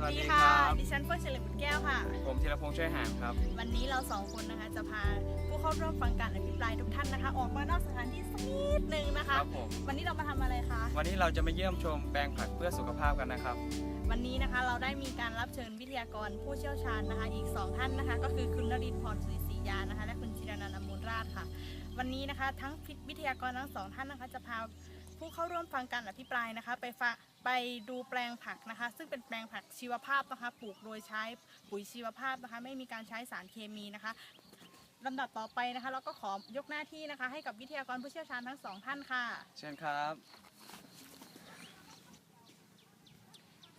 สวัสดีดีค่ะครับ ดิฉันเฟิร์นเฉลิมบุตรแก้วค่ะ ผมธีรพงษ์ช่วยหามครับ วันนี้เราสองคนนะคะจะพาผู้เข้าร่วมฟังการอภิปรายทุกท่านนะคะ ออกมานอกสถานที่สักนิดนึงนะคคะ รับผม วันนี้เรามาทำอะไรคะ วันนี้เราจะมาเยี่ยมชมแปลงผักเพื่อสุขภาพกันนะครับ วันนี้นะคะเราได้มีการรับเชิญวิทยากรผู้เชี่ยวชาญนะคะ อีกสองท่านนะคะ ก็คือคุณนรินทร์พรสุริศรียานะคะ และคุณจิรนันท์อมูลราชค่ะ วันนี้นะคะ ทั้งวิทยากรทั้งสองท่านนะคะ จะพาผู้เข้าร่วมฟังการอภิปรายนะคะ ไปฟัง ไปดูแปลงผักนะคะ ซึ่งเป็นแปลงผักชีวภาพนะคะ ปลูกโดยใช้ปุ๋ยชีวภาพนะคะ ไม่มีการใช้สารเคมีนะคะลำดับต่อไปนะคะ เราก็ขอยกหน้าที่นะคะ ให้กับวิทยากรผู้เชี่ยวชาญทั้งสองท่านค่ะ เชิญครับ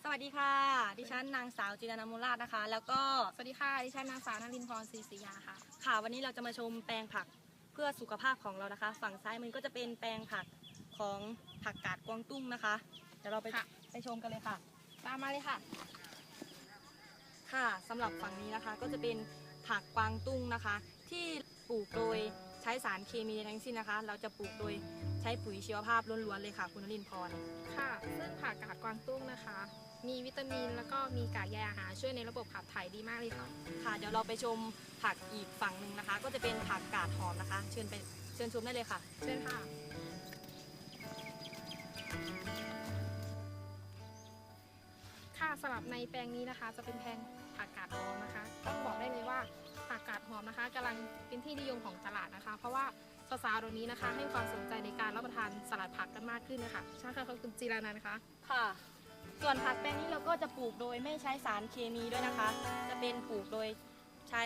สวัสดีค่ะ ดิฉันนางสาวจิรนันท์มูลราชนะคะ แล้วก็สวัสดีค่ะ ดิฉันนางสาวนลินทร์พรศรีศรียาค่ะ ค่ะ วันนี้เราจะมาชมแปลงผักเพื่อสุขภาพของเรานะคะ ฝั่งซ้ายมือก็จะเป็นแปลงผักของผักกาดกวางตุ้งนะคะ เดี๋ยวเราไปค่ะ ไปชมกันเลยค่ะ ตามมาเลยค่ะ ค่ะสำหรับฝั่งนี้นะคะก็จะเป็นผักกวางตุ้งนะคะ ที่ปลูกโดยใช้สารเคมีทั้งสิ้นนะคะ เราจะปลูกโดยใช้ปุ๋ยชีวภาพล้วนๆเลยค่ะ คุณนรินทร์พร ค่ะ ซึ่งผักกาดกวางตุ้งนะคะ มีวิตามินแล้วก็มีกากใยอาหารช่วยในระบบขับถ่ายดีมากเลยค่ะ ค่ะเดี๋ยวเราไปชมผักอีกฝั่งหนึ่งนะคะ ก็จะเป็นผักกาดหอมนะคะ เชิญไปเชิญชมได้เลยค่ะ เชิญค่ะค่ะ สำหรับในแปลงนี้นะคะ จะเป็นแปลงผักกาดหอมนะคะ ต้องบอกได้เลยว่าผักกาดหอมนะคะกำลังเป็นที่นิยมของตลาดนะคะ เพราะว่าสาวๆเดี๋ยวนี้นะคะ ให้ความสนใจในการรับประทานสลัดผักกันมากขึ้นนะคะใช่ค่ะขอบคุณจีรานันนะคะ ค่ะ ส่วนผักแปลงนี้เราก็จะปลูกโดยไม่ใช้สารเคมีด้วยนะคะ จะเป็นปลูกโดยใช้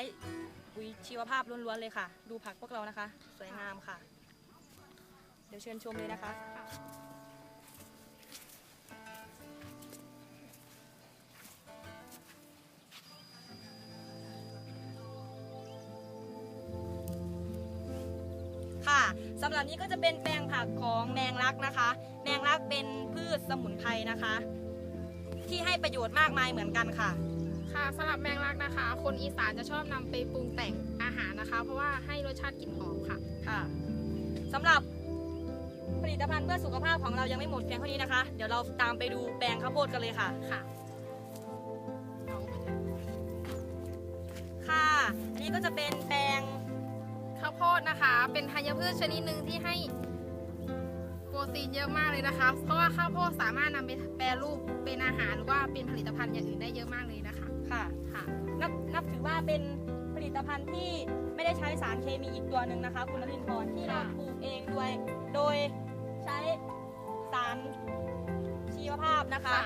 ปุ๋ยชีวภาพล้วนๆเลยค่ะ ดูผักพวกเรานะคะ สวยงามค่ะ เดี๋ยวเชิญชมเลยนะคะ สำหรับนี้ก็จะเป็นแปลงผักของแมงลักนะคะ แมงลักเป็นพืชสมุนไพรนะคะ ที่ให้ประโยชน์มากมายเหมือนกันค่ะ ค่ะสำหรับแมงลักนะคะ คนอีสานจะชอบนำไปปรุงแต่งอาหารนะคะ เพราะว่าให้รสชาติกลิ่นหอมค่ะค่ะสำหรับผลิตภัณฑ์เพื่อสุขภาพของเรายังไม่หมดเพียงเท่านี้นะคะ เดี๋ยวเราตามไปดูแปลงข้าวโพดกันเลยค่ะค่ะค่ะ อันนี้ก็จะเป็นแปลงข้าวโพ ดนะคะ เป็นธัญพืชชนิดหนึ่งที่ให้โปรตีนเยอะมากเลยนะคะ เพราะว่าข้าวโพดสามารถนำไปแปรรูปเป็นอาหารหรือว่าเป็นผลิตภัณฑ์อย่างอื่นได้เยอะมากเลยนะคะ ค่ะค่ะนับนับถือว่าเป็นผลิตภัณฑ์ที่ไม่ได้ใช้สารเคมีอีกตัวหนึ่งนะคะ คุณนรินทร์พรที่เราค่ะปลูกเองด้วย โดยใช้สารชีวภาพนะคะ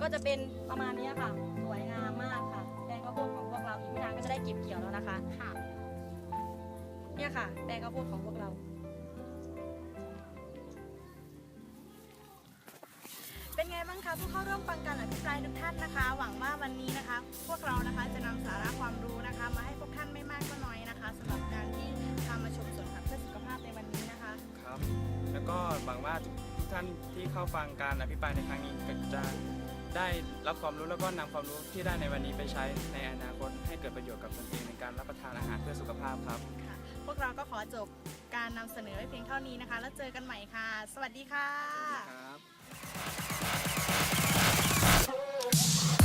ก็จะเป็นประมาณนี้ค่ะ สวยงามมากค่ะแปลงข้าวโพดของพวกเราอีกไม่นานก็จะได้เก็บเกี่ยวแล้วนะคะค่ะ เนี่ยค่ะ แปลงข้าวโพดของพวกเรา เป็นไงบ้างคะผู้เข้าร่วมฟังการอภิปรายทุกท่านนะคะ หวังว่าวันนี้นะคะ พวกเรานะคะจะนำสาระความรู้นะคะ มาให้พวกท่านไม่มากก็น้อยนะคะสำหรับการที่พามาชมสวนผักเพื่อสุขภาพในวันนี้นะคะครับ แล้วก็หวังว่าทุกทุกท่านที่เข้าฟังการอภิปรายในครั้งนี้ก็จะได้รับความรู้แล้วก็นำความรู้ที่ได้ในวันนี้ไปใช้ในอนาคตให้เกิดประโยชน์กับตนเองในการรับประทานอาหารเพื่อสุขภาพครับค่ะ พวกเราก็ขอจบการนำเสนอไว้เพียงเท่านี้นะคะ แล้วเจอกันใหม่ค่ะ สวัสดีค่ะ ครับ